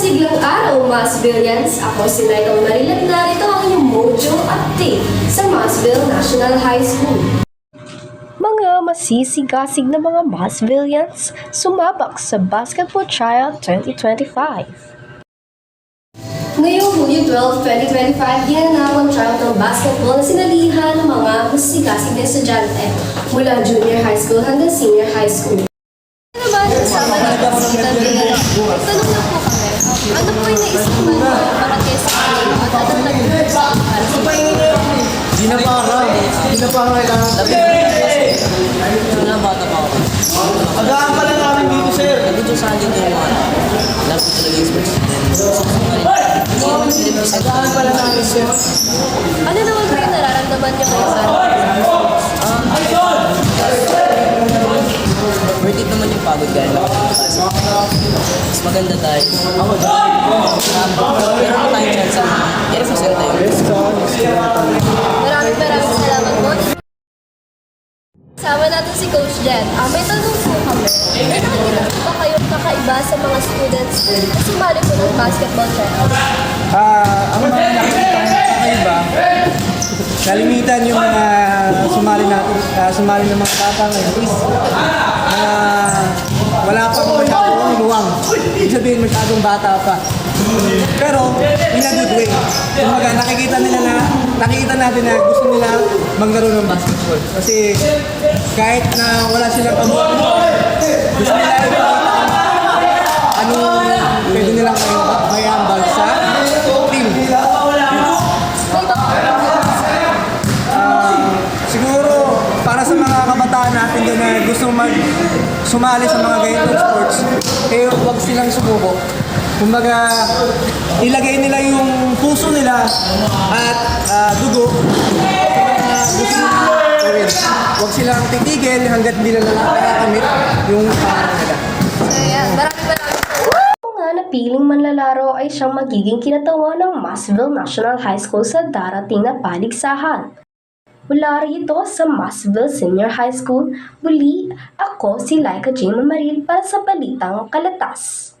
Magandang araw, Masvillians! Ako si Michael Marilanda. Ito ang inyong Mojo Update sa Masville National High School. Mga masisigasig na mga Masvillians sumabak sa Basketball Trial 2025. Ngayong Hulyo 12, 2025, ginanap ang trial ng basketball na sinalihan ng mga masisigasig na estudyante mula junior high school hanggang senior high school. Ano ba, kasama dito si Tandila? Tanong lang po kami, ano po yung naisipan mo para kay sa kanila at ano nag-work para sa Di na para. Di na para kailangan. Wala bata pa ako. Agaan pa lang namin dito, sir. Nandito sa akin yung mga talaga yung. Agaan pa lang namin, sir. Ano naman po yung nararamdaman niyo kayo sa pagod dahil nakapagpasa. Mas maganda tayo. Ako dahil. Meron pa tayong chance na i-represent tayo. Maraming maraming salamat po. Sama natin si Coach Jen. Ah, may tanong po kami. May nakikita po ba kayong kakaiba sa mga students na sumali po ng basketball trial? Ah, ang mga nakikita kakaiba, kalimitan yung mga sumali natin, ah, sumali ng mga bata ngayon is mga wala pang masyadong luwang. Ibig sabihin masyadong bata pa. Pero, in a good way. Kumbaga, nakikita nila na, nakikita natin na gusto nila maglaro ng basketball. Kasi kahit na wala silang kabuhan, gusto nila gusto mag sumali sa mga ganitong sports, eh huwag silang sumuko. Kumbaga, ilagay nila yung puso nila at ah, dugo gusto gawin. Huwag silang titigil hanggat hindi nila nakakamit yung pangarap nila. So, yan. Maraming maraming Ang nga napiling manlalaro ay siyang magiging kinatawa ng Masville National High School sa darating na paligsahan. Mula rito sa Masville Senior High School, muli ako si Laika J. Mamaril para sa Balitang Kalatas.